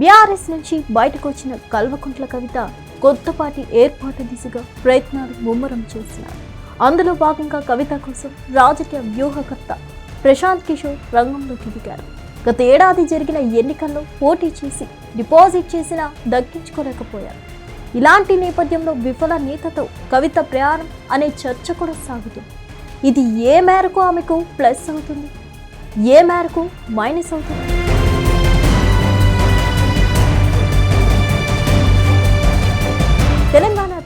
BRS నుంచి బయటకు వచ్చిన కల్వకుంట్ల కవిత కొత్తపాటి ఏర్పాటు దిశగా ప్రయత్నాలు ముమ్మరం చేసినారు. అందులో భాగంగా కవిత కోసం రాజకీయ వ్యూహకర్త ప్రశాంత్ కిషోర్ రంగంలోకి దిగారు. గత ఏడాది జరిగిన ఎన్నికల్లో పోటీ చేసి డిపాజిట్ చేసినా దక్కించుకోలేకపోయారు. ఇలాంటి నేపథ్యంలో విఫల నేతతో కవిత ప్రయాణం అనే చర్చ కూడా సాగుతుంది. ఇది ఏ మేరకు ఆమెకు ప్లస్ అవుతుంది? ఏ మేరకు మైనస్ అవుతుంది?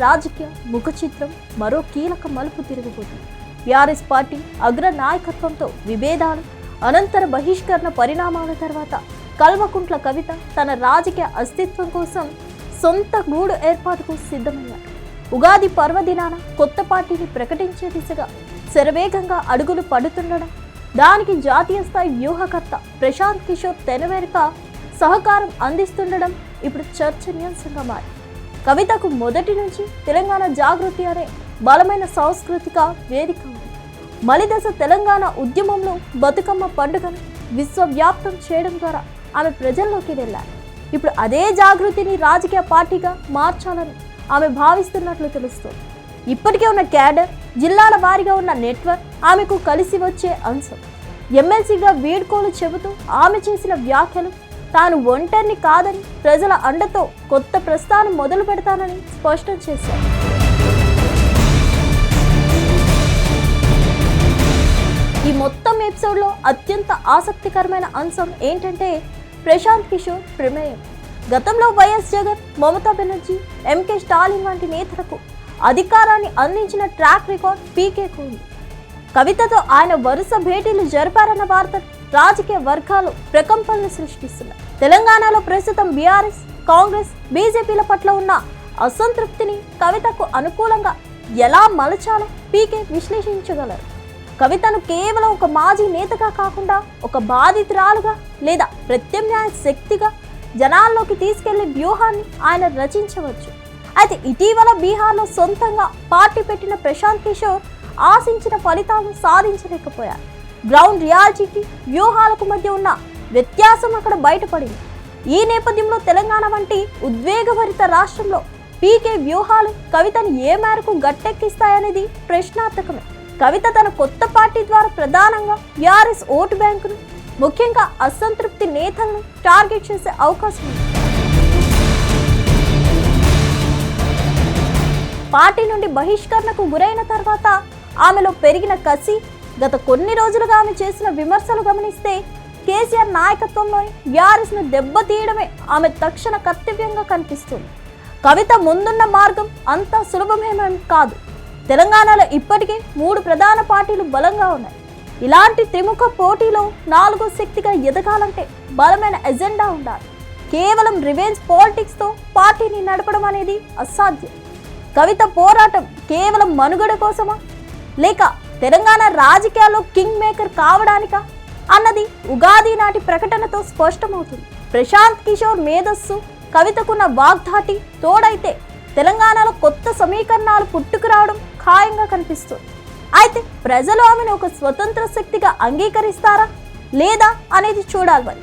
రాజకీయ ముఖ చిత్రం మరో కీలక మలుపు తిరగబోతుంది బీఆర్ఎస్ పార్టీ అగ్ర నాయకత్వంతో విభేదాలు అనంతర బహిష్కరణ పరిణామాల తర్వాత కల్వకుంట్ల కవిత తన రాజకీయ అస్తిత్వం కోసం సొంత గూడు ఏర్పాటుకు సిద్ధమయ్యారు. ఉగాది పర్వదినాన కొత్త పార్టీని ప్రకటించే దిశగా శరవేగంగా అడుగులు పడుతుండడం దానికి జాతీయ స్థాయి వ్యూహకర్త ప్రశాంత్ కిషోర్ తెనవెనుక సహకారం అందిస్తుండడం ఇప్పుడు చర్చనీయాంశంగా మారింది కవితకు మొదటి నుంచి తెలంగాణ జాగృతి అనే బలమైన సాంస్కృతిక వేదిక. మలిదశ తెలంగాణ ఉద్యమంలో బతుకమ్మ పండుగను విశ్వవ్యాప్తం చేయడం ద్వారా ఆమె ప్రజల్లోకి వెళ్ళారు. ఇప్పుడు అదే జాగృతిని రాజకీయ పార్టీగా మార్చాలని ఆమె భావిస్తున్నట్లు తెలుస్తోంది. ఇప్పటికే ఉన్న క్యాడర్ జిల్లాల వారీగా ఉన్న నెట్వర్క్ ఆమెకు కలిసి వచ్చే అంశం. ఎమ్మెల్సీగా వీడ్కోలు చెబుతూ ఆమె చేసిన వ్యాఖ్యలు తాను ఒంటరిని కాదని ప్రజల అండతో కొత్త ప్రస్థానం మొదలు పెడతానని స్పష్టం చేశారు. ఈ మొత్తం ఎపిసోడ్లో అత్యంత ఆసక్తికరమైన అంశం ఏంటంటే ప్రశాంత్ కిషోర్ ప్రమేయం. గతంలో Y S Jagan Mamata Banerjee M K Stalin వంటి నేతలకు అధికారాన్ని అందించిన ట్రాక్ రికార్డ్ పీకే ఉంది. కవితతో ఆయన వరుస భేటీలు జరిపారన్న వార్త రాజకీయ వర్గాలు ప్రకంపనలు సృష్టిస్తున్నాయి. తెలంగాణలో ప్రస్తుతం బీఆర్ఎస్ కాంగ్రెస్ బీజేపీల పట్ల ఉన్న అసంతృప్తిని కవితకు అనుకూలంగా ఎలా మలచాలో పీకే విశ్లేషించగలరు. కవితను కేవలం ఒక మాజీ నేతగా కాకుండా ఒక బాధితురాలుగా లేదా ప్రత్యామ్నాయ శక్తిగా జనాల్లోకి తీసుకెళ్ళే వ్యూహాన్ని ఆయన రచించవచ్చు. అయితే ఇటీవల బీహార్లో సొంతంగా పార్టీ పెట్టిన ప్రశాంత్ కిషోర్ ఆశించిన ఫలితాలను సాధించలేకపోయారు. గ్రౌండ్ రియాలిటీకి వ్యూహాలకు మధ్య ఉన్న వ్యత్యాసం అక్కడ బయటపడింది. ఈ నేపథ్యంలో తెలంగాణ వంటి ఉద్వేగభరిత రాష్ట్రంలో పీకే వ్యూహాలు కవితను ఏ మేరకు గట్టెక్కిస్తాయనేది ప్రశ్నార్థకమే. కవిత తన కొత్త పార్టీ ద్వారా ప్రధానంగా బీఆర్ఎస్ ఓటు బ్యాంకును ముఖ్యంగా అసంతృప్తి నేతలను టార్గెట్ చేసే అవకాశం ఉంది. పార్టీ నుండి బహిష్కరణకు గురైన తర్వాత ఆమెలో పెరిగిన కసి గత కొన్ని రోజులుగా ఆమె చేసిన విమర్శలు గమనిస్తే కేసీఆర్ నాయకత్వంలోని బీఆర్ఎస్ను దెబ్బతీయడమే ఆమె తక్షణ కర్తవ్యంగా కనిపిస్తుంది. కవిత ముందున్న మార్గం అంత సులభమేమని కాదు. తెలంగాణలో ఇప్పటికే మూడు ప్రధాన పార్టీలు బలంగా ఉన్నాయి. ఇలాంటి త్రిముఖ పోటీలో నాలుగో శక్తిగా ఎదగాలంటే బలమైన ఎజెండా ఉండాలి. కేవలం రివెంజ్ పాలిటిక్స్తో పార్టీని నడపడం అనేది అసాధ్యం. కవిత పోరాటం కేవలం మనుగడ కోసమా? లేక తెలంగాణ రాజకీయాల్లో కింగ్ మేకర్ కావడానికా? అన్నది ఉగాది నాటి ప్రకటనతో స్పష్టమవుతుంది. ప్రశాంత్ కిషోర్ మేధస్సు కవితకున్న వాగ్ధాటి తోడైతే తెలంగాణలో కొత్త సమీకరణాలు పుట్టుకురావడం ఖాయంగా కనిపిస్తుంది. అయితే ప్రజలు ఆమెను ఒక స్వతంత్ర శక్తిగా అంగీకరిస్తారా? లేదా అనేది చూడాలి మరి.